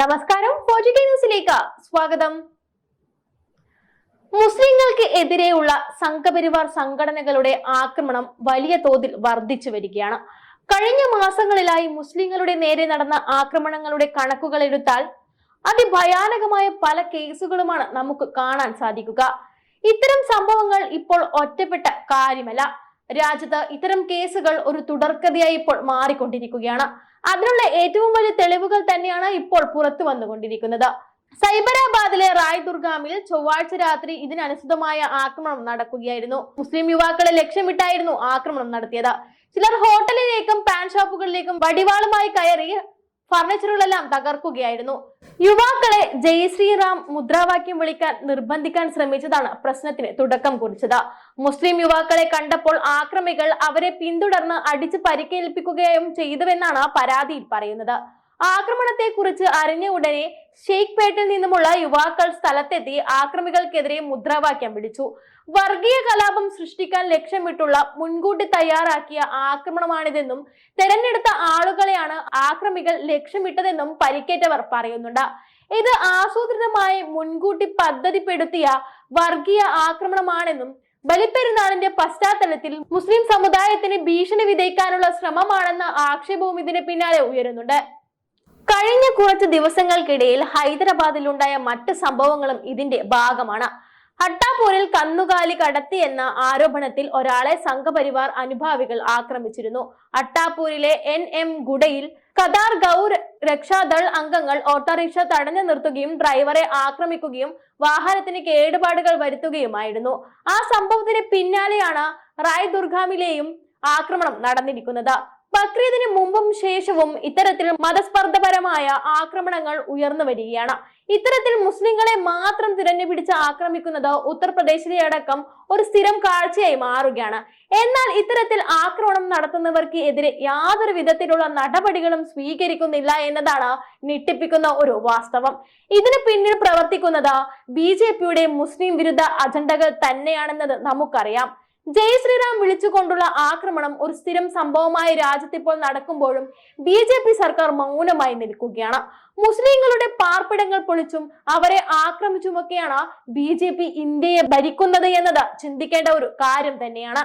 നമസ്കാരം. ന്യൂസിലേക്ക് സ്വാഗതം. മുസ്ലിങ്ങൾക്ക് എതിരെയുള്ള സംഘപരിവാർ സംഘടനകളുടെ ആക്രമണം വലിയ തോതിൽ വർദ്ധിച്ചു വരികയാണ്. കഴിഞ്ഞ മാസങ്ങളിലായി മുസ്ലിങ്ങളുടെ നേരെ നടന്ന ആക്രമണങ്ങളുടെ കണക്കുകൾ എടുത്താൽ അതിഭയാനകമായ പല കേസുകളുമാണ് നമുക്ക് കാണാൻ സാധിക്കുക. ഇത്തരം സംഭവങ്ങൾ ഇപ്പോൾ ഒറ്റപ്പെട്ട കാര്യമല്ല. രാജ്യത്ത് ഇത്തരം കേസുകൾ ഒരു തുടർക്കഥയായി ഇപ്പോൾ മാറിക്കൊണ്ടിരിക്കുകയാണ്. അതിനുള്ള ഏറ്റവും വലിയ തെളിവുകൾ തന്നെയാണ് ഇപ്പോൾ പുറത്തു വന്നുകൊണ്ടിരിക്കുന്നത്. സൈബരാബാദിലെ റായ് ദുർഗാമിൽ ചൊവ്വാഴ്ച രാത്രി ഇതിനനുസൃതമായ ആക്രമണം നടക്കുകയായിരുന്നു. മുസ്ലിം യുവാക്കളെ ലക്ഷ്യമിട്ടായിരുന്നു ആക്രമണം നടത്തിയത്. ചിലർ ഹോട്ടലിലേക്കും പാൻ ഷോപ്പുകളിലേക്കും വടിവാളുമായി കയറി ഫർണിച്ചറുകളെല്ലാം തകർക്കുകയായിരുന്നു. യുവാക്കളെ ജയ് ശ്രീറാം മുദ്രാവാക്യം വിളിക്കാൻ നിർബന്ധിക്കാൻ ശ്രമിച്ചതാണ് പ്രശ്നത്തിന് തുടക്കം കുറിച്ചത്. മുസ്ലിം യുവാക്കളെ കണ്ടപ്പോൾ ആക്രമികൾ അവരെ പിന്തുടർന്ന് അടിച്ച് പരിക്കേൽപ്പിക്കുകയും ചെയ്തുവെന്നാണ് പരാതിയിൽ പറയുന്നത്. ആക്രമണത്തെ കുറിച്ച് അറിഞ്ഞ ഉടനെ ഷെയ്ഖ് പേട്ടിൽ നിന്നുമുള്ള യുവാക്കൾ സ്ഥലത്തെത്തി ആക്രമികൾക്കെതിരെ മുദ്രാവാക്യം വിളിച്ചു. വർഗീയ കലാപം സൃഷ്ടിക്കാൻ ലക്ഷ്യമിട്ടുള്ള മുൻകൂട്ടി തയ്യാറാക്കിയ ആക്രമണമാണിതെന്നും തെരഞ്ഞെടുത്ത ആളുകളെയാണ് ആക്രമികൾ ലക്ഷ്യമിട്ടതെന്നും പരിക്കേറ്റവർ പറയുന്നുണ്ട്. ഇത് ആസൂത്രിതമായി മുൻകൂട്ടി പദ്ധതിപ്പെടുത്തിയ വർഗീയ ആക്രമണമാണെന്നും ബലിപ്പെരുന്നാളിന്റെ പശ്ചാത്തലത്തിൽ മുസ്ലിം സമുദായത്തിന് ഭീഷണി വിതയ്ക്കാനുള്ള ശ്രമമാണെന്ന ആക്ഷേപവും ഇതിന് പിന്നാലെ ഉയരുന്നുണ്ട്. കുറച്ച് ദിവസങ്ങൾക്കിടയിൽ ഹൈദരാബാദിലുണ്ടായ മറ്റ് സംഭവങ്ങളും ഇതിന്റെ ഭാഗമാണ്. ഹട്ടാപൂരിൽ കന്നുകാലി കടത്തി എന്ന ആരോപണത്തിൽ ഒരാളെ സംഘപരിവാർ അനുഭാവികൾ ആക്രമിച്ചിരുന്നു. അട്ടാപൂരിലെ എൻ എം ഗുഡയിൽ കതാർ ഗൗർ രക്ഷാദൾ അംഗങ്ങൾ ഓട്ടോറിക്ഷ തടഞ്ഞു നിർത്തുകയും ഡ്രൈവറെ ആക്രമിക്കുകയും വാഹനത്തിന് കേടുപാടുകൾ വരുത്തുകയുമായിരുന്നു. ആ സംഭവത്തിന് പിന്നാലെയാണ് റായ് ദുർഗാമിലെയും ആക്രമണം നടന്നിരിക്കുന്നത്. ബക്രീദിന് മുമ്പും ശേഷവും ഇത്തരത്തിൽ മതസ്പർദ്ധപരമായ ആക്രമണങ്ങൾ ഉയർന്നു വരികയാണ്. ഇത്തരത്തിൽ മുസ്ലിങ്ങളെ മാത്രം തിരഞ്ഞുപിടിച്ച് ആക്രമിക്കുന്നത് ഉത്തർപ്രദേശിലെ അടക്കം ഒരു സ്ഥിരം കാഴ്ചയായി മാറുകയാണ്. എന്നാൽ ഇത്തരത്തിൽ ആക്രമണം നടത്തുന്നവർക്ക് എതിരെ യാതൊരു വിധത്തിലുള്ള നടപടികളും സ്വീകരിക്കുന്നില്ല എന്നതാണ് ഞെട്ടിപ്പിക്കുന്ന ഒരു വാസ്തവം. ഇതിന് പിന്നിൽ പ്രവർത്തിക്കുന്നത് ബി മുസ്ലിം വിരുദ്ധ അജണ്ടകൾ തന്നെയാണെന്നത് നമുക്കറിയാം. ജയ് ശ്രീറാം വിളിച്ചുകൊണ്ടുള്ള ആക്രമണം ഒരു സ്ഥിരം സംഭവമായി രാജ്യത്തിപ്പോൾ നടക്കുമ്പോഴും ബി ജെ പി സർക്കാർ മൗനമായി നിൽക്കുകയാണ്. മുസ്ലിങ്ങളുടെ പാർപ്പിടങ്ങൾ പൊളിച്ചും അവരെ ആക്രമിച്ചുമൊക്കെയാണ് ബി ജെ പി ഇന്ത്യയെ ഭരിക്കുന്നത് എന്നത് ചിന്തിക്കേണ്ട ഒരു കാര്യം തന്നെയാണ്.